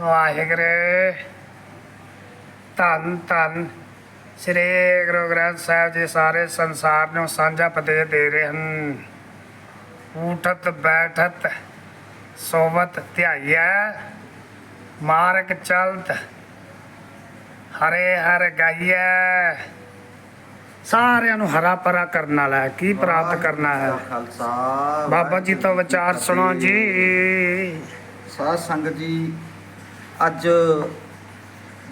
ਵਾਹਿਗੁਰੂ। ਧੰਨ ਧੰਨ। ਸ੍ਰੀ ਗੁਰੂ ਗ੍ਰੰਥ ਸਾਹਿਬ ਜੀ ਸਾਰੇ ਸੰਸਾਰ ਨੂੰ ਸਾਂਝਾ ਉਪਦੇਸ਼ ਦੇ ਰਹੇ ਹਨ। ਉਠਤ ਬੈਠਤ ਸੋਵਤ ਧਿਆਈਐ ਮਾਰਗ ਚਲਤ ਹਰੇ ਹਰ ਗਾਈਐ। ਸਾਰਿਆਂ ਨੂੰ ਹਰਾ ਪਰਾ ਕਰਨ ਵਾਲਾ ਹੈ। ਕੀ ਪ੍ਰਾਪਤ ਕਰਨਾ ਹੈ? ਖਾਲਸਾ ਬਾਬਾ ਜੀ ਤੋਂ ਵਿਚਾਰ ਸੁਣੋ ਜੀ। ਸਾਧ ਸੰਗਤ ਜੀ ਅੱਜ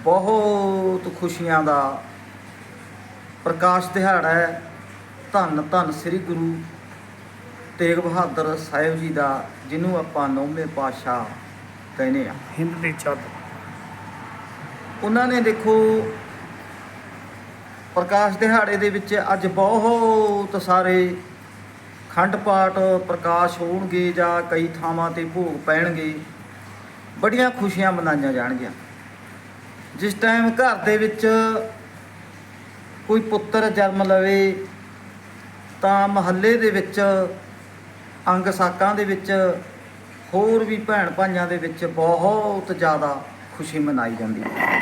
ਬਹੁਤ ਖੁਸ਼ੀਆਂ ਦਾ ਪ੍ਰਕਾਸ਼ ਦਿਹਾੜਾ ਹੈ। ਧੰਨ ਧੰਨ ਸ੍ਰੀ ਗੁਰੂ ਤੇਗ ਬਹਾਦਰ ਸਾਹਿਬ ਜੀ ਦਾ ਜਿਹਨੂੰ ਆਪਾਂ ਨੌਵੇਂ ਪਾਤਸ਼ਾਹ ਕਹਿੰਦੇ ਆ ਹਿੰਦ ਦੀ ਚੌਥ ਉਹਨਾਂ ਨੇ ਦੇਖੋ ਪ੍ਰਕਾਸ਼ ਦਿਹਾੜੇ ਦੇ ਵਿੱਚ ਅੱਜ ਬਹੁਤ ਸਾਰੇ ਖੰਡ ਪਾਠ ਪ੍ਰਕਾਸ਼ ਹੋਣਗੇ ਜਾਂ ਕਈ ਥਾਵਾਂ ਤੇ ਭੋਗ ਪੈਣਗੇ। ਬੜੀਆਂ ਖੁਸ਼ੀਆਂ ਮਨਾਈਆਂ ਜਾਣਗੀਆਂ। ਜਿਸ ਟਾਈਮ ਘਰ ਦੇ ਵਿੱਚ ਕੋਈ ਪੁੱਤਰ ਜਨਮ ਲਵੇ, ਤਾਂ ਮਹੱਲੇ ਦੇ ਵਿੱਚ, ਅੰਗ ਸਾਕਾਂ ਦੇ ਵਿੱਚ, ਹੋਰ ਵੀ ਭੈਣ ਭਾਈਆਂ ਦੇ ਵਿੱਚ ਬਹੁਤ ਜ਼ਿਆਦਾ ਖੁਸ਼ੀ ਮਨਾਈ ਜਾਂਦੀ ਹੈ।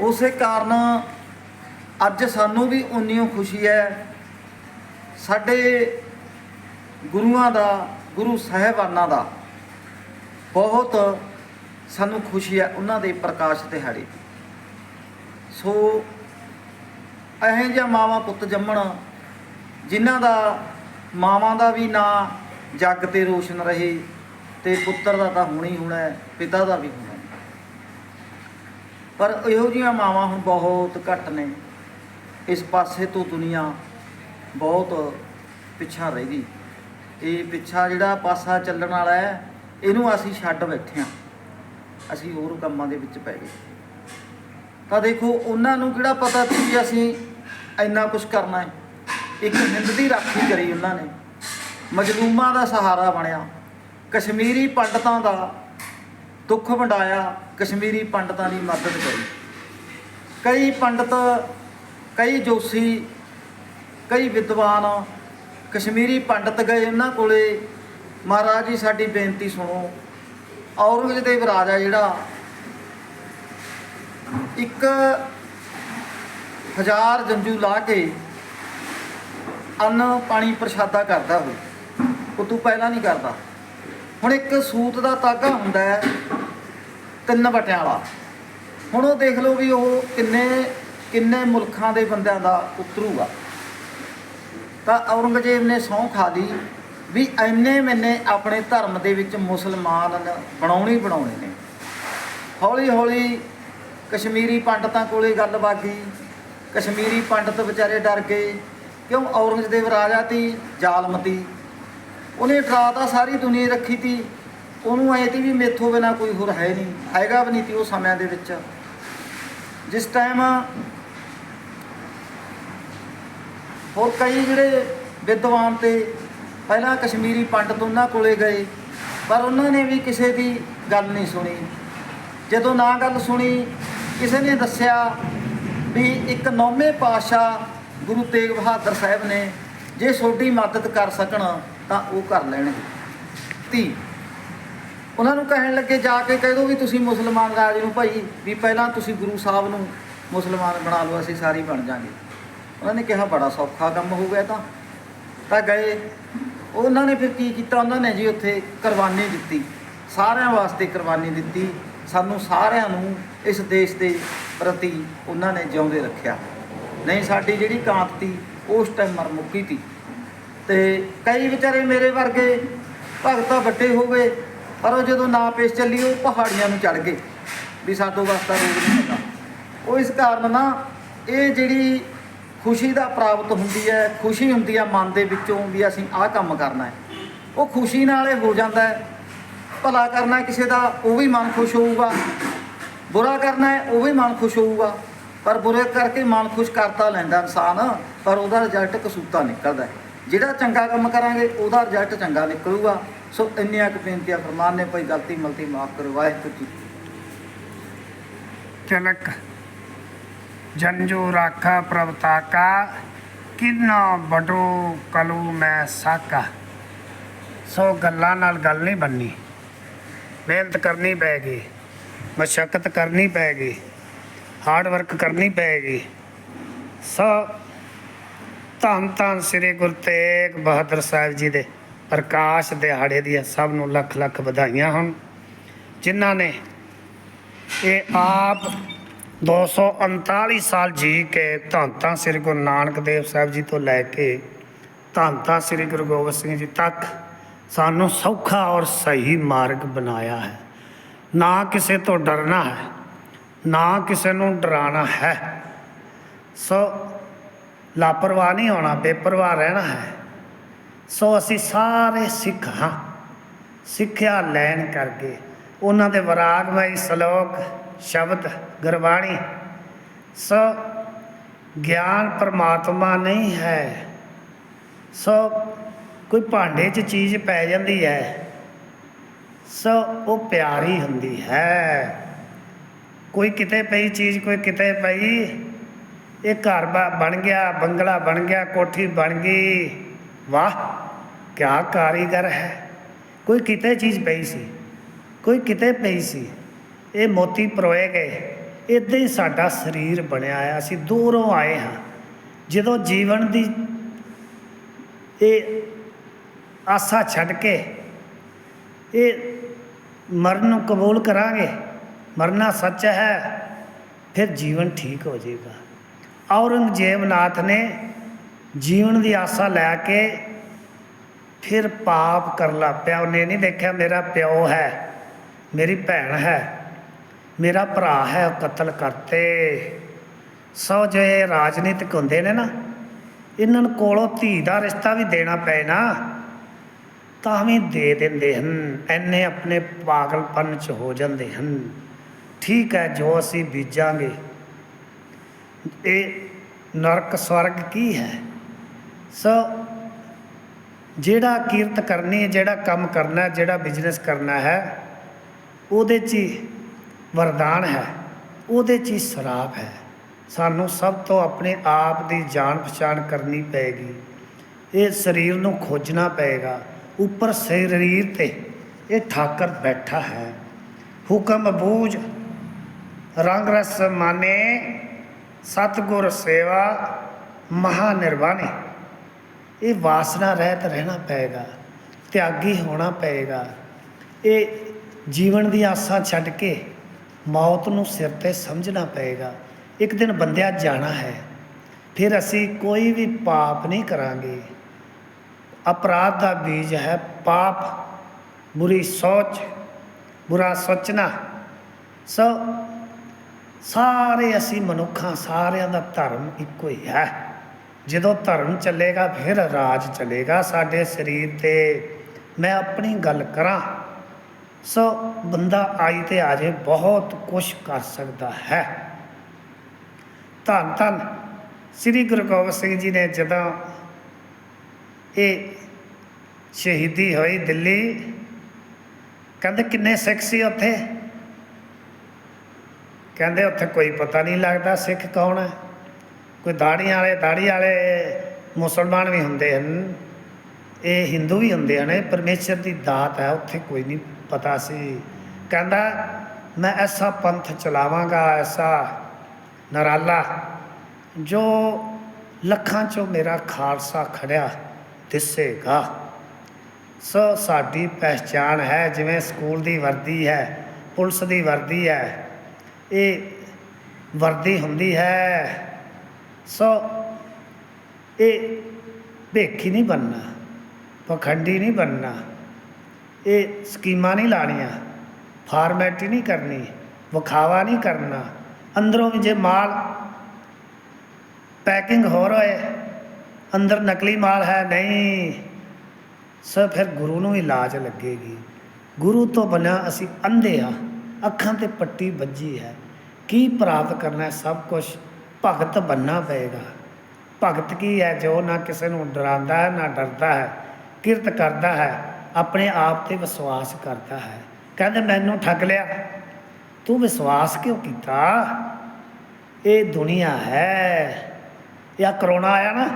ਉਸੇ ਕਾਰਨ ਅੱਜ ਸਾਨੂੰ ਵੀ ਉਨੀਓ ਖੁਸ਼ੀ ਹੈ। ਸਾਡੇ ਗੁਰੂਆਂ ਦਾ, ਗੁਰੂ ਸਾਹਿਬਾਨਾਂ ਦਾ ਬਹੁਤ ਸਾਨੂੰ ਖੁਸ਼ੀ ਹੈ ਉਹਨਾਂ ਦੇ ਪ੍ਰਕਾਸ਼ ਦਿਹਾੜੇ ਸੋ ਇਹੋ ਜਿਹਾ ਮਾਵਾਂ ਪੁੱਤ ਜੰਮਣ, ਜਿਨ੍ਹਾਂ ਦਾ ਮਾਵਾਂ ਦਾ ਵੀ ਨਾਂ ਜੱਗ ਤੇ ਰੋਸ਼ਨ ਰਹੇ ਤੇ ਪੁੱਤਰ ਦਾ ਤਾਂ ਹੋਣਾ ਹੀ ਹੋਣਾ ਪਿਤਾ ਦਾ ਵੀ ਹੋਣਾ ਪਰ ਇਹੋ ਜਿਹੀਆਂ ਮਾਵਾਂ ਹੁਣ ਬਹੁਤ ਘੱਟ ਨੇ। ਇਸ ਪਾਸੇ ਤੋਂ ਦੁਨੀਆ ਬਹੁਤ ਪਿੱਛਾ ਰਹਿ ਗਈ। ਇਹ ਪਿੱਛਾ ਜਿਹੜਾ ਪਾਸਾ ਚੱਲਣ ਵਾਲਾ ਹੈ ਇਹਨੂੰ ਅਸੀਂ ਛੱਡ ਬੈਠੇ ਹਾਂ ਅਸੀਂ ਹੋਰ ਕੰਮਾਂ ਦੇ ਵਿੱਚ ਪੈ ਗਏ। ਤਾਂ ਦੇਖੋ, ਉਹਨਾਂ ਨੂੰ ਕਿਹੜਾ ਪਤਾ ਸੀ ਵੀ ਅਸੀਂ ਇੰਨਾ ਕੁਝ ਕਰਨਾ ਹੈ? ਇੱਕ ਹਿੰਦ ਦੀ ਰਾਖੀ ਕਰੀ ਉਹਨਾਂ ਨੇ। ਮਜਲੂਮਾਂ ਦਾ ਸਹਾਰਾ ਬਣਿਆ। ਕਸ਼ਮੀਰੀ ਪੰਡਤਾਂ ਦਾ ਦੁੱਖ ਵੰਡਾਇਆ। ਕਸ਼ਮੀਰੀ ਪੰਡਤਾਂ ਦੀ ਮਦਦ ਕਰੀ। ਕਈ ਪੰਡਤ, ਕਈ ਜੋਸ਼ੀ, ਕਈ ਵਿਦਵਾਨ ਕਸ਼ਮੀਰੀ ਪੰਡਤ ਗਏ ਉਹਨਾਂ ਕੋਲੇ। ਮਹਾਰਾਜ ਜੀ, ਸਾਡੀ ਬੇਨਤੀ ਸੁਣੋ। ਔਰੰਗਜ਼ੇਬ ਰਾਜਾ ਜਿਹੜਾ ਇੱਕ ਹਜ਼ਾਰ ਜੰਜੂ ਲਾ ਕੇ ਅੰਨ ਪਾਣੀ ਪ੍ਰਸ਼ਾਦਾ ਕਰਦਾ ਹੋਵੇ, ਉਹ ਤੂੰ ਪਹਿਲਾਂ ਨਹੀਂ ਕਰਦਾ। ਹੁਣ ਇੱਕ ਸੂਤ ਦਾ ਤਾਗਾ ਹੁੰਦਾ ਹੈ, ਤਿੰਨ ਵਟਿਆਂ ਵਾਲਾ। ਹੁਣ ਉਹ ਦੇਖ ਲਓ ਵੀ ਉਹ ਕਿੰਨੇ ਕਿੰਨੇ ਮੁਲਕਾਂ ਦੇ ਬੰਦਿਆਂ ਦਾ ਉਤਰੂਗਾ ਤਾਂ ਔਰੰਗਜ਼ੇਬ ਨੇ ਸਹੁੰ ਖਾ ਲਈ। ਵੀ ਐਨੇ ਮੈਨੇ ਆਪਣੇ ਧਰਮ ਦੇ ਵਿੱਚ ਮੁਸਲਮਾਨ ਬਣਾਉਣੇ ਬਣਾਉਣੇ ਨੇ। ਹੌਲੀ ਹੌਲੀ ਕਸ਼ਮੀਰੀ ਪੰਡਤਾਂ ਕੋਲੇ ਗੱਲ ਬਾਗੀ ਕਸ਼ਮੀਰੀ ਪੰਡਤ ਵਿਚਾਰੇ ਡਰ ਗਏ, ਕਿਉਂ ਔਰੰਗਜ਼ੇਬ ਰਾਜਾ ਤੀ ਜ਼ਾਲਮਤੀ ਉਹਨੇ ਡਰਾ ਤਾਂ ਸਾਰੀ ਦੁਨੀਆ ਰੱਖੀ ਤੀ, ਉਹਨੂੰ ਐ ਤੀ ਵੀ ਮੇਥੋਂ ਬਿਨਾ ਕੋਈ ਹੋਰ ਹੈ ਨਹੀਂ, ਹੈਗਾ ਵੀ ਨਹੀਂ ਤੀ ਉਹ ਸਮਿਆਂ ਦੇ ਵਿੱਚ। ਜਿਸ ਟਾਈਮ ਹੋਰ ਕਈ ਜਿਹੜੇ ਵਿਦਵਾਨ ਤੇ ਪਹਿਲਾਂ ਕਸ਼ਮੀਰੀ ਪੰਡਤ ਉਹਨਾਂ ਕੋਲੇ ਗਏ, ਪਰ ਉਹਨਾਂ ਨੇ ਵੀ ਕਿਸੇ ਦੀ ਗੱਲ ਨਹੀਂ ਸੁਣੀ। ਜਦੋਂ ਨਾ ਗੱਲ ਸੁਣੀ, ਕਿਸੇ ਨੇ ਦੱਸਿਆ ਵੀ ਇੱਕ ਨੌਵੇਂ ਪਾਤਸ਼ਾਹ ਗੁਰੂ ਤੇਗ ਬਹਾਦਰ ਸਾਹਿਬ ਨੇ ਜੇ ਤੁਹਾਡੀ ਮਦਦ ਕਰ ਸਕਣ, ਤਾਂ ਉਹ ਕਰ ਲੈਣਗੇ ਤੀ ਉਹਨਾਂ ਨੂੰ ਕਹਿਣ ਲੱਗੇ, ਜਾ ਕੇ ਕਹਿ ਦਿਓ ਵੀ ਤੁਸੀਂ ਮੁਸਲਮਾਨ ਰਾਜ ਨੂੰ ਭਾਈ, ਵੀ ਪਹਿਲਾਂ ਤੁਸੀਂ ਗੁਰੂ ਸਾਹਿਬ ਨੂੰ ਮੁਸਲਮਾਨ ਬਣਾ ਲਓ, ਅਸੀਂ ਸਾਰੀ ਬਣ ਜਾਾਂਗੇ। ਉਹਨਾਂ ਨੇ ਕਿਹਾ, ਬੜਾ ਸੌਖਾ ਕੰਮ ਹੋ ਗਿਆ ਤਾਂ। ਤਾਂ ਗਏ। ਉਹਨਾਂ ਨੇ ਫਿਰ ਕੀ ਕੀਤਾ? ਉਹਨਾਂ ਨੇ ਜੀ ਉੱਥੇ ਕੁਰਬਾਨੀ ਦਿੱਤੀ। ਸਾਰਿਆਂ ਵਾਸਤੇ ਕੁਰਬਾਨੀ ਦਿੱਤੀ। ਸਾਨੂੰ ਸਾਰਿਆਂ ਨੂੰ ਇਸ ਦੇਸ਼ ਦੇ ਪ੍ਰਤੀ ਉਹਨਾਂ ਨੇ ਜਿਉਂਦੇ ਰੱਖਿਆ। ਨਹੀਂ, ਸਾਡੀ ਜਿਹੜੀ ਕਾਂਤ ਤੀ, ਉਸ ਟਾਈਮ ਮਰ ਮੁੱਕੀ ਤੀ। ਤੇ ਕਈ ਵਿਚਾਰੇ ਮੇਰੇ ਵਰਗੇ ਭਗਤਾ ਵੱਡੇ ਹੋ ਗਏ, ਪਰ ਉਹ ਜਦੋਂ ਨਾ ਪੇਸ਼ ਚੱਲੀ, ਉਹ ਪਹਾੜੀਆਂ ਨੂੰ ਚੜ ਗਏ। ਵੀ ਸਾਡੋ ਵਾਸਤਾ ਰੋਗ ਨਹੀਂ ਹੈਗਾ। ਉਹ ਇਸ ਕਾਰਨ ਨਾ, ਇਹ ਜਿਹੜੀ ਖੁਸ਼ੀ ਦਾ ਪ੍ਰਾਪਤ ਹੁੰਦੀ ਹੈ, ਖੁਸ਼ੀ ਹੁੰਦੀ ਹੈ ਮਨ ਦੇ ਵਿੱਚੋਂ ਵੀ ਅਸੀਂ ਆਹ ਕੰਮ ਕਰਨਾ ਹੈ। ਉਹ ਖੁਸ਼ੀ ਨਾਲ ਇਹ ਹੋ ਜਾਂਦਾ ਹੈ, ਭਲਾ ਕਰਨਾ ਕਿਸੇ ਦਾ, ਉਹ ਵੀ ਮਨ ਖੁਸ਼ ਹੋਊਗਾ। ਬੁਰਾ ਕਰਨਾ ਹੈ, ਉਹ ਵੀ ਮਨ ਖੁਸ਼ ਹੋਊਗਾ। ਪਰ ਬੁਰੇ ਕਰਕੇ ਮਨ ਖੁਸ਼ ਕਰਤਾ ਲੈਂਦਾ ਇਨਸਾਨ, ਪਰ ਉਹਦਾ ਰਿਜ਼ਲਟ ਕਸੂਤਾ ਨਿਕਲਦਾ ਜਿਹੜਾ ਚੰਗਾ ਕੰਮ ਕਰਾਂਗੇ, ਉਹਦਾ ਰਿਜ਼ਲਟ ਚੰਗਾ ਨਿਕਲੂਗਾ। ਸੋ ਇੰਨੀਆਂ ਕੁ ਬੇਨਤੀਆਂ ਫਰਮਾਨ ਨੇ, ਭਾਈ ਗਲਤੀ ਮਲਤੀ ਮਾਫ ਕਰੋ, ਵਾਹਿਗੁਰੂ ਜੀ ਜੰਜੂ ਰਾਖਾ ਪ੍ਰਭਤਾਕਾ ਕਿੰਨਾ ਬਡੋ ਕਲੂ ਮੈਂ ਸਾਕਾ। ਸੋ ਗੱਲਾਂ ਨਾਲ ਗੱਲ ਨਹੀਂ ਬੰਨੀ। ਮਿਹਨਤ ਕਰਨੀ ਪੈਗੀ ਮਸ਼ੱਕਤ ਕਰਨੀ ਪੈਗੀ ਹਾਰਡ ਵਰਕ ਕਰਨੀ ਪੈਗੀ ਸੋ ਧੰਨ ਧੰਨ ਸ੍ਰੀ ਗੁਰੂ ਤੇਗ ਬਹਾਦਰ ਸਾਹਿਬ ਜੀ ਦੇ ਪ੍ਰਕਾਸ਼ ਦਿਹਾੜੇ ਦੀਆਂ ਸਭ ਨੂੰ ਲੱਖ ਲੱਖ ਵਧਾਈਆਂ ਹਨ ਜਿਨ੍ਹਾਂ ਨੇ ਇਹ ਆਪ 239 ਸਾਲ ਜੀ ਕੇ ਧੰਨ ਸ੍ਰੀ ਗੁਰੂ ਨਾਨਕ ਦੇਵ ਸਾਹਿਬ ਜੀ ਤੋਂ ਲੈ ਕੇ ਧੰਨ ਸ੍ਰੀ ਗੁਰੂ ਗੋਬਿੰਦ ਸਿੰਘ ਜੀ ਤੱਕ ਸਾਨੂੰ ਸੌਖਾ ਔਰ ਸਹੀ ਮਾਰਗ ਬਣਾਇਆ ਹੈ। ਨਾ ਕਿਸੇ ਤੋਂ ਡਰਨਾ ਹੈ, ਨਾ ਕਿਸੇ ਨੂੰ ਡਰਾਣਾ ਹੈ। ਸੋ ਲਾਪਰਵਾਹ ਨਹੀਂ ਹੋਣਾ, ਬੇਪਰਵਾਹ ਰਹਿਣਾ ਹੈ। ਸੋ ਅਸੀਂ ਸਾਰੇ ਸਿੱਖ ਹਾਂ। ਸਿੱਖਿਆ ਲੈਣ ਕਰਕੇ ਉਹਨਾਂ ਦੇ ਵਿਰਾਗਮਈ ਸ਼ਲੋਕ, ਸ਼ਬਦ, ਗੁਰਬਾਣੀ। ਸੋ ਗਿਆਨ ਪਰਮਾਤਮਾ ਨਹੀਂ ਹੈ। ਸੋ ਕੋਈ ਭਾਂਡੇ 'ਚ ਚੀਜ਼ ਪੈ ਜਾਂਦੀ ਹੈ। ਸੋ ਉਹ ਪਿਆਰੀ ਹੁੰਦੀ ਹੈ। ਕੋਈ ਕਿਤੇ ਪਈ ਚੀਜ਼, ਕੋਈ ਕਿਤੇ ਪਈ, ਇਹ ਘਰ ਬਾ- ਬਣ ਗਿਆ, ਬੰਗਲਾ ਬਣ ਗਿਆ, ਕੋਠੀ ਬਣ ਗਈ। ਵਾਹ, ਕਿਆ ਕਾਰੀਗਰ ਹੈ। ਕੋਈ ਕਿਤੇ ਚੀਜ਼ ਪਈ ਸੀ। ਕੋਈ ਕਿਤੇ ਪਈ ਸੀ। ਇਹ ਮੋਤੀ ਪਰੋਏ ਗਏ। ਇਦਾਂ ਹੀ ਸਾਡਾ ਸਰੀਰ ਬਣਿਆ ਆ ਅਸੀਂ ਦੂਰੋਂ ਆਏ ਹਾਂ। ਜਦੋਂ ਜੀਵਨ ਦੀ ਇਹ ਆਸਾ ਛੱਡ ਕੇ ਇਹ ਮਰਨ ਨੂੰ ਕਬੂਲ ਕਰਾਂਗੇ, ਮਰਨਾ ਸੱਚ ਹੈ, ਫਿਰ ਜੀਵਨ ਠੀਕ ਹੋ ਜਾਏਗਾ। ਔਰੰਗਜ਼ੇਬ ਨਾਥ ਨੇ ਜੀਵਨ ਦੀ ਆਸਾ ਲੈ ਕੇ ਫਿਰ ਪਾਪ ਕਰ ਲਾ ਪਿਆ। ਉਹਨੇ ਨਹੀਂ ਦੇਖਿਆ, ਮੇਰਾ ਪਿਓ ਹੈ। ਮੇਰੀ ਭੈਣ ਹੈ, ਮੇਰਾ ਭਰਾ ਹੈ, ਉਹ ਕਤਲ ਕਰਤੇ। ਸੋ ਜੇ ਰਾਜਨੀਤਿਕ ਹੁੰਦੇ ਨੇ ਨਾ, ਇਹਨਾਂ ਨੂੰ ਕੋਲੋਂ ਧੀ ਦਾ ਰਿਸ਼ਤਾ ਵੀ ਦੇਣਾ ਪਏ ਨਾ, ਤਾਂ ਵੀ ਦੇ ਦਿੰਦੇ ਹਨ। ਐਨੇ ਆਪਣੇ ਪਾਗਲਪਨ ਚ ਹੋ ਜਾਂਦੇ ਹਨ। ਠੀਕ ਹੈ, ਜੋ ਅਸੀਂ ਬੀਜਾਂਗੇ। ਇਹ ਨਰਕ ਸਵਰਗ ਕੀ ਹੈ? ਸੋ ਜਿਹੜਾ ਕੀਰਤ ਕਰਨੀ ਹੈ, ਜਿਹੜਾ ਕੰਮ ਕਰਨਾ ਹੈ, ਜਿਹੜਾ ਬਿਜ਼ਨਸ ਕਰਨਾ ਹੈ ਉਹਦੇ 'ਚ ਹੀ ਵਰਦਾਨ ਹੈ, ਉਹਦੇ 'ਚ ਹੀ ਸਰਾਪ ਹੈ। ਸਾਨੂੰ ਸਭ ਤੋਂ ਆਪਣੇ ਆਪ ਦੀ ਜਾਣ ਪਛਾਣ ਕਰਨੀ ਪਏਗੀ। ਇਹ ਸਰੀਰ ਨੂੰ ਖੋਜਣਾ ਪਏਗਾ। ਉੱਪਰ ਸਰੀਰ ਤੇ ਇਹ ਠਾਕਰ ਬੈਠਾ ਹੈ। ਹੁਕਮ ਬੂਝ, ਰੰਗ ਰਸ ਮਾਨੇ, ਸਤਗੁਰ ਸੇਵਾ ਮਹਾ ਨਿਰਵਾਣੀ ਇਹ ਵਾਸਨਾ ਰਹਿਤ ਰਹਿਣਾ ਪਏਗਾ, ਤਿਆਗੀ ਹੋਣਾ ਪਏਗਾ। ਇਹ ਜੀਵਨ ਦੀ ਆਸਾਂ ਛੱਡ ਕੇ ਮੌਤ ਨੂੰ ਸਿਰ ਤੇ ਸਮਝਣਾ ਪਏਗਾ। ਇੱਕ ਦਿਨ ਬੰਦਿਆ ਜਾਣਾ ਹੈ। ਫਿਰ ਅਸੀਂ ਕੋਈ ਵੀ ਪਾਪ ਨਹੀਂ ਕਰਾਂਗੇ। ਅਪਰਾਧ ਦਾ ਬੀਜ ਹੈ ਪਾਪ। ਬੁਰੀ ਸੋਚ, ਬੁਰਾ ਸੋਚਣਾ। ਸੋ ਸਾਰੇ ਅਸੀਂ ਮਨੁੱਖਾਂ ਸਾਰਿਆਂ ਦਾ ਧਰਮ ਇੱਕੋ ਹੀ ਹੈ। ਜਦੋਂ ਧਰਮ ਚੱਲੇਗਾ, ਫਿਰ ਰਾਜ ਚੱਲੇਗਾ। ਸਾਡੇ ਸਰੀਰ ਤੇ ਮੈਂ ਆਪਣੀ ਗੱਲ ਕਰਾਂ। ਸੋ ਬੰਦਾ ਆਈ ਤੇ ਆ ਜੇ ਬਹੁਤ ਕੁਝ ਕਰ ਸਕਦਾ ਹੈ। ਧੰਨ ਧੰਨ। ਸ੍ਰੀ ਗੁਰੂ ਗੋਬਿੰਦ ਸਿੰਘ ਜੀ ਨੇ ਜਦੋਂ ਇਹ ਸ਼ਹੀਦੀ ਹੋਈ ਦਿੱਲੀ, ਕਹਿੰਦੇ ਕਿੰਨੇ ਸਿੱਖ ਸੀ ਉੱਥੇ? ਕਹਿੰਦੇ ਉੱਥੇ ਕੋਈ ਪਤਾ ਨਹੀਂ ਲੱਗਦਾ ਸਿੱਖ ਕੌਣ ਹੈ। ਕੋਈ ਦਾੜੀ ਵਾਲੇ ਦਾੜੀ ਵਾਲੇ ਮੁਸਲਮਾਨ ਵੀ ਹੁੰਦੇ ਹਨ। ਇਹ ਹਿੰਦੂ ਵੀ ਹੁੰਦੇ ਹਨ ਇਹ ਪਰਮੇਸ਼ਰ ਦੀ ਦਾਤ ਹੈ, ਉੱਥੇ ਕੋਈ ਨਹੀਂ ਪਤਾ ਸੀ। ਕਹਿੰਦਾ, ਮੈਂ ਐਸਾ ਪੰਥ ਚਲਾਵਾਂਗਾ, ਐਸਾ ਨਰਾਲਾ ਜੋ ਲੱਖਾਂ ਚੋਂ ਮੇਰਾ ਖਾਲਸਾ ਖੜਿਆ ਦਿਸੇਗਾ। ਸੋ ਸਾਡੀ ਪਹਿਚਾਣ ਹੈ, ਜਿਵੇਂ ਸਕੂਲ ਦੀ ਵਰਦੀ ਹੈ, ਪੁਲਿਸ ਦੀ ਵਰਦੀ ਹੈ, ਇਹ ਵਰਦੀ ਹੁੰਦੀ ਹੈ। ਸੋ ਇਹ ਭੇਖੀ ਨਹੀਂ ਬਣਨਾ। ਪਖੰਡੀ ਨਹੀਂ ਬਣਨਾ। ਇਹ ਸਕੀਮਾਂ ਨਹੀਂ ਲਾਣੀਆਂ ਫਾਰਮੈਲਿਟੀ ਨਹੀਂ ਕਰਨੀ, ਵਿਖਾਵਾ ਨਹੀਂ ਕਰਨਾ। ਅੰਦਰੋਂ ਵੀ ਜੇ ਮਾਲ ਪੈਕਿੰਗ ਹੋ ਰਿਹਾ ਹੈ ਅੰਦਰ ਨਕਲੀ ਮਾਲ ਹੈ ਨਹੀਂ, ਸੋ ਫਿਰ ਗੁਰੂ ਨੂੰ ਹੀ ਲਾਜ ਲੱਗੇਗੀ। ਗੁਰੂ ਤੋਂ ਬਿਨਾਂ ਅਸੀਂ ਅੰਧੇ ਆ ਅੱਖਾਂ ਤੇ ਪੱਟੀ ਵੱਜੀ ਹੈ। ਕੀ ਪ੍ਰਾਪਤ ਕਰਨਾ ਸਭ ਕੁਝ ਭਗਤ ਬੰਨਾ ਪਏਗਾ। ਭਗਤ ਕੀ ਹੈ? ਜੋ ਨਾ ਕਿਸੇ ਨੂੰ ਡਰਾਉਂਦਾ ਹੈ, ਨਾ ਡਰਦਾ ਹੈ। ਕਿਰਤ ਕਰਦਾ ਹੈ, ਆਪਣੇ ਆਪ ਤੇ ਵਿਸ਼ਵਾਸ ਕਰਦਾ ਹੈ। ਕਹਿੰਦੇ, ਮੈਨੂੰ ਠੱਗ ਲਿਆ। ਤੂੰ ਵਿਸ਼ਵਾਸ ਕਿਉਂ ਕੀਤਾ? ਇਹ ਦੁਨੀਆ ਹੈ। ਇਹ ਕਰੋਨਾ ਆਇਆ ਨਾ।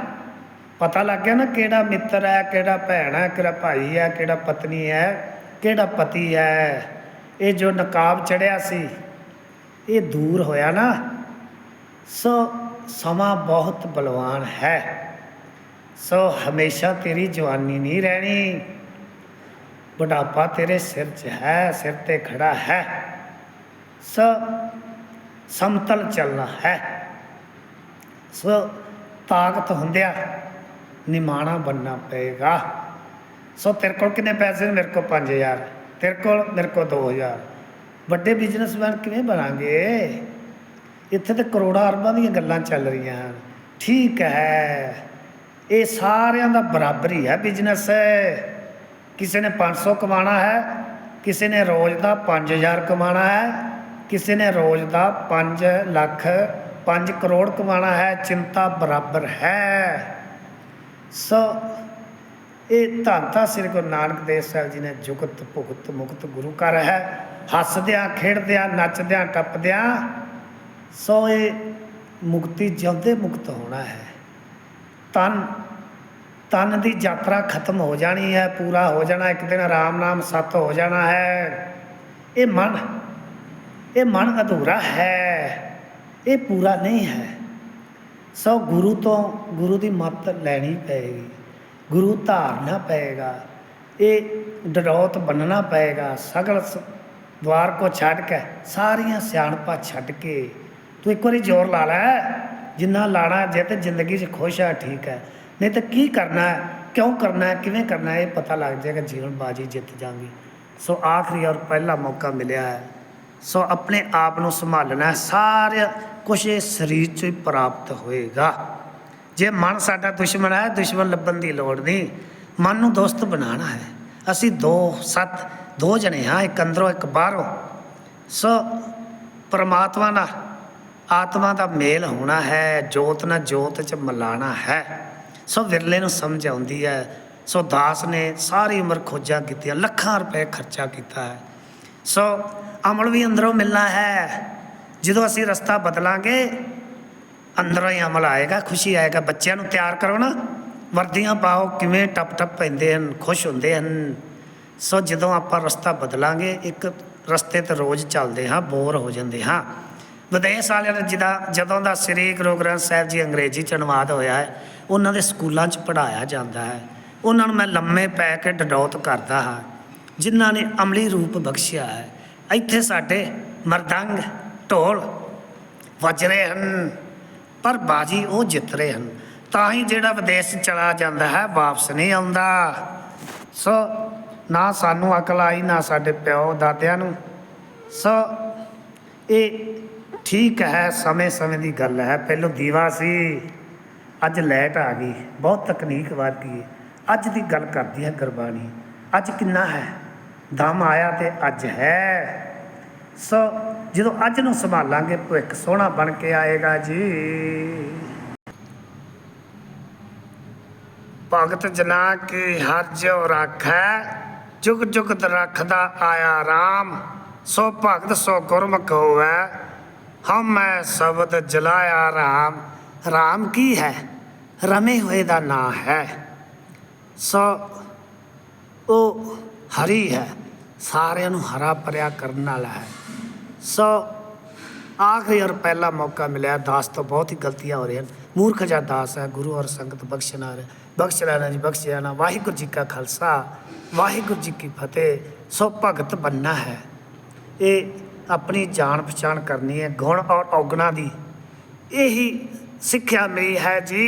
ਪਤਾ ਲੱਗ ਗਿਆ ਨਾ ਕਿਹੜਾ ਮਿੱਤਰ ਹੈ, ਕਿਹੜਾ ਭੈਣ ਹੈ, ਕਿਹੜਾ ਭਾਈ ਹੈ, ਕਿਹੜਾ ਪਤਨੀ ਹੈ, ਕਿਹੜਾ ਪਤੀ ਹੈ। ਇਹ ਜੋ ਨਕਾਬ ਚੜਿਆ ਸੀ, ਇਹ ਦੂਰ ਹੋਇਆ ਨਾ। ਸੋ ਸਮਾਂ ਬਹੁਤ ਬਲਵਾਨ ਹੈ। ਸੋ ਹਮੇਸ਼ਾ ਤੇਰੀ ਜਵਾਨੀ ਨਹੀਂ ਰਹਿਣੀ। ਬੁਢਾਪਾ ਤੇਰੇ ਸਿਰ 'ਚ ਹੈ, ਸਿਰ ਤੇ ਖੜਾ ਹੈ। ਸੋ ਸਮਤਲ ਚੱਲਣਾ ਹੈ। ਸੋ ਤਾਕਤ ਹੁੰਦਿਆ ਨਿਮਾਣਾ ਬੰਨਾ ਪਏਗਾ। ਸੋ ਤੇਰੇ ਕੋਲ ਕਿੰਨੇ ਪੈਸੇ ਨੇ? ਮੇਰੇ ਕੋਲ 5000 ਤੇਰੇ ਕੋਲ, ਮੇਰੇ ਕੋਲ 2000 ਵੱਡੇ ਬਿਜ਼ਨਸਮੈਨ ਕਿਵੇਂ ਬਣਾਂਗੇ? ਇੱਥੇ ਤੇ ਕਰੋੜਾਂ ਅਰਬਾਂ ਦੀਆਂ ਗੱਲਾਂ ਚੱਲ ਰਹੀਆਂ ਹਨ। ਠੀਕ ਹੈ। ਇਹ ਸਾਰਿਆਂ ਦਾ ਬਰਾਬਰ ਹੀ ਹੈ। ਬਿਜ਼ਨਸ ਕਿਸੇ ਨੇ 500 ਕਮਾਣਾ ਹੈ, ਕਿਸੇ ਨੇ ਰੋਜ਼ ਦਾ 5000 ਕਮਾਣਾ ਹੈ, ਕਿਸੇ ਨੇ ਰੋਜ਼ ਦਾ 5 ਲੱਖ 5 ਕਰੋੜ ਕਮਾਣਾ ਹੈ, ਚਿੰਤਾ ਬਰਾਬਰ ਹੈ। ਸੋ ਇਹ ਧੰਤਾ ਸ੍ਰੀ ਗੁਰੂ ਨਾਨਕ ਦੇਵ ਸਾਹਿਬ ਜੀ ਨੇ ਜੁਗਤ ਭੁਗਤ ਮੁਕਤ ਗੁਰੂ ਘਰ ਹੈ। ਹੱਸਦਿਆਂ, ਖੇਡਦਿਆਂ, ਨੱਚਦਿਆਂ, ਟੱਪਦਿਆਂ, ਸੋ ਇਹ ਮੁਕਤੀ ਜਿਉਂਦੇ ਮੁਕਤ ਹੋਣਾ ਹੈ। ਤਨ ਤਨ ਦੀ ਯਾਤਰਾ ਖਤਮ ਹੋ ਜਾਣੀ ਹੈ, ਪੂਰਾ ਹੋ ਜਾਣਾ, ਇੱਕ ਦਿਨ ਆਰਾਮ ਨਾਮ ਸਤ ਹੋ ਜਾਣਾ ਹੈ। ਇਹ ਮਨ ਇਹ ਮਨ ਅਧੂਰਾ ਹੈ, ਇਹ ਪੂਰਾ ਨਹੀਂ ਹੈ। ਸੋ ਗੁਰੂ ਤੋਂ ਗੁਰੂ ਦੀ ਮੱਤ ਲੈਣੀ ਪਏਗੀ, ਗੁਰੂ ਧਾਰਨਾ ਪਏਗਾ, ਇਹ ਡਰੌਤ ਬੰਨਣਾ ਪਏਗਾ, ਸਗਲ ਸ- ਦਵਾਰ ਕੋ ਛੱਡ ਕੇ, ਸਾਰੀਆਂ ਸਿਆਣਪਾਂ ਛੱਡ ਕੇ। ਤੂੰ ਇੱਕ ਵਾਰੀ ਜ਼ੋਰ ਲਾ ਲੈ। ਜਿੰਨਾ ਲਾਣਾ ਜੇ ਤੇ ਜ਼ਿੰਦਗੀ 'ਚ ਖੁਸ਼ ਆ ਠੀਕ ਹੈ। ਨਹੀਂ ਤਾਂ ਕੀ ਕਰਨਾ ਹੈ, ਕਿਉਂ ਕਰਨਾ ਹੈ, ਕਿਵੇਂ ਕਰਨਾ ਹੈ, ਇਹ ਪਤਾ ਲੱਗ ਜਾਏਗਾ, ਜੀਵਨ ਬਾਜੀ ਜਿੱਤ ਜਾਵਾਂਗੀ। ਸੋ ਆਖਰੀ ਔਰ ਪਹਿਲਾ ਮੌਕਾ ਮਿਲਿਆ ਹੈ। ਸੋ ਆਪਣੇ ਆਪ ਨੂੰ ਸੰਭਾਲਣਾ ਹੈ। ਸਾਰੇ ਕੁਛ ਇਹ ਸਰੀਰ 'ਚ ਹੀ ਪ੍ਰਾਪਤ ਹੋਏਗਾ। ਜੇ ਮਨ ਸਾਡਾ ਦੁਸ਼ਮਣ ਹੈ, ਦੁਸ਼ਮਣ ਲੱਭਣ ਦੀ ਲੋੜ ਨਹੀਂ। ਮਨ ਨੂੰ ਦੋਸਤ ਬਣਾਉਣਾ ਹੈ। ਅਸੀਂ ਦੋ, ਸੱਤ, ਦੋ ਜਣੇ ਹਾਂ, ਇੱਕ ਅੰਦਰੋਂ, ਇੱਕ ਬਾਹਰੋਂ। ਸੋ ਪਰਮਾਤਮਾ ਨਾਲ ਆਤਮਾ ਦਾ ਮੇਲ ਹੋਣਾ ਹੈ, ਜੋਤ ਨਾਲ ਜੋਤ ਚ ਮਿਲਾਣਾ ਹੈ। ਸੋ ਵਿਰਲੇ ਨੂੰ ਸਮਝ ਆਉਂਦੀ ਹੈ। ਸੋ ਦਾਸ ਨੇ ਸਾਰੀ ਉਮਰ ਖੋਜਾਂ ਕੀਤੀਆਂ, ਲੱਖਾਂ ਰੁਪਏ ਖਰਚਾ ਕੀਤਾ ਹੈ। ਸੋ ਅਮਲ ਵੀ ਅੰਦਰੋਂ ਮਿਲਣਾ ਹੈ। ਜਦੋਂ ਅਸੀਂ ਰਸਤਾ ਬਦਲਾਂਗੇ, ਅੰਦਰੋਂ ਹੀ ਅਮਲ ਆਏਗਾ, ਖੁਸ਼ੀ ਆਏਗਾ। ਬੱਚਿਆਂ ਨੂੰ ਤਿਆਰ ਕਰੋ ਨਾ। ਵਰਦੀਆਂ ਪਾਓ, ਕਿਵੇਂ ਟੱਪ ਟੱਪ ਪੈਂਦੇ ਹਨ, ਖੁਸ਼ ਹੁੰਦੇ ਹਨ। ਸੋ ਜਦੋਂ ਆਪਾਂ ਰਸਤਾ ਬਦਲਾਂਗੇ, ਇੱਕ ਰਸਤੇ ਤੇ ਰੋਜ਼ ਚੱਲਦੇ ਹਾਂ, ਬੋਰ ਹੋ ਜਾਂਦੇ ਹਾਂ। ਵਿਦੇਸ਼ ਵਾਲਿਆਂ ਨੇ ਜਿਹਦਾ ਜਦੋਂ ਦਾ ਸ੍ਰੀ ਗੁਰੂ ਗ੍ਰੰਥ ਸਾਹਿਬ ਜੀ ਅੰਗਰੇਜ਼ੀ ਚ ਅਨੁਵਾਦ ਹੋਇਆ ਹੈ, ਉਹਨਾਂ ਦੇ ਸਕੂਲਾਂ ਚ ਪੜਾਇਆ ਜਾਂਦਾ ਹੈ। ਉਹਨਾਂ ਨੂੰ ਮੈਂ ਲੰਮੇ ਪੈ ਕੇ ਡਡੌਤ ਕਰਦਾ ਹਾਂ, ਜਿਨ੍ਹਾਂ ਨੇ ਅਮਲੀ ਰੂਪ ਬਖਸ਼ਿਆ ਹੈ। ਇੱਥੇ ਸਾਡੇ ਮਰਦੰਗ ਢੋਲ ਵੱਜ ਰਹੇ ਹਨ, ਪਰ ਬਾਜੀ ਉਹ ਜਿੱਤ ਰਹੇ ਹਨ। ਤਾਂ ਹੀ ਜਿਹੜਾ ਵਿਦੇਸ਼ ਚਲਾ ਜਾਂਦਾ ਹੈ, ਵਾਪਸ ਨਹੀਂ ਆਉਂਦਾ। ਸੋ ਨਾ ਸਾਨੂੰ ਅਕਲ ਆਈ, ਨਾ ਸਾਡੇ ਪਿਓ ਦਾਦਿਆਂ ਨੂੰ। ਸੋ ਇਹ ਠੀਕ ਹੈ, ਸਮੇਂ ਸਮੇਂ ਦੀ ਗੱਲ ਹੈ। ਪਹਿਲੋਂ ਦੀਵਾ ਸੀ, ਅੱਜ ਲਾਈਟ ਆ ਗਈ। ਬਹੁਤ ਤਕਨੀਕ ਵੱਧ ਗਈ ਅੱਜ ਦੀ ਗੱਲ ਕਰਦੀ ਹੈ ਗੁਰਬਾਣੀ। ਅੱਜ ਕਿੰਨਾ ਹੈ? ਦਮ ਆਇਆ ਤੇ ਅੱਜ ਹੈ। ਸੋ ਜਦੋਂ ਅੱਜ ਨੂੰ ਸੰਭਾਲਾਂਗੇ, ਭਵਿੱਖ ਸੋਹਣਾ ਬਣ ਕੇ ਆਏਗਾ ਜੀ। ਭਗਤ ਜਨਾ ਕੀ ਹਰ ਜੋ ਰਾਖੈ, ਜੁਗ ਜੁਗ ਜੁਗਤ ਰੱਖਦਾ ਆਇਆ RAM ਸੋ ਭਗਤ ਸੋ ਗੁਰਮੁਖ ਹੋਵੇ ਹਮ ਮੈਂ ਸ਼ਬਦ ਜਲਾਇਆ ਰਾਮ। ਰਾਮ ਕੀ ਹੈ? ਰਮੇ ਹੋਏ ਦਾ ਨਾਂ ਹੈ। ਸੋ ਉਹ ਹਰੀ ਹੈ। ਸਾਰਿਆਂ ਨੂੰ ਹਰਾ ਭਰਿਆ ਕਰਨ ਵਾਲਾ ਹੈ। ਸੋ ਆਖਰੀ ਔਰ ਪਹਿਲਾ ਮੌਕਾ ਮਿਲਿਆ। ਦਾਸ ਤੋਂ ਬਹੁਤ ਹੀ ਗਲਤੀਆਂ ਹੋ ਰਹੀਆਂ ਹਨ। ਮੂਰਖ ਜਿਹਾ ਦਾਸ ਹੈ, ਗੁਰੂ ਔਰ ਸੰਗਤ ਬਖਸ਼ਣਾ ਹੈ ਬਖਸ਼ ਲੈਣਾ ਜੀ, ਬਖਸ਼ ਲੈਣਾ ਵਾਹਿਗੁਰੂ ਜੀ ਕਾ ਖਾਲਸਾ, ਵਾਹਿਗੁਰੂ ਜੀ ਕੀ ਫਤਿਹ। ਸੋ ਭਗਤ ਬੰਨਾ ਹੈ। ਇਹ ਆਪਣੀ ਜਾਣ ਪਛਾਣ ਕਰਨੀ ਹੈ ਗੁਣ ਔਰ ਔਗਣਾ ਦੀ। ਇਹੀ ਸਿੱਖਿਆ ਮਿਲੀ ਹੈ ਜੀ।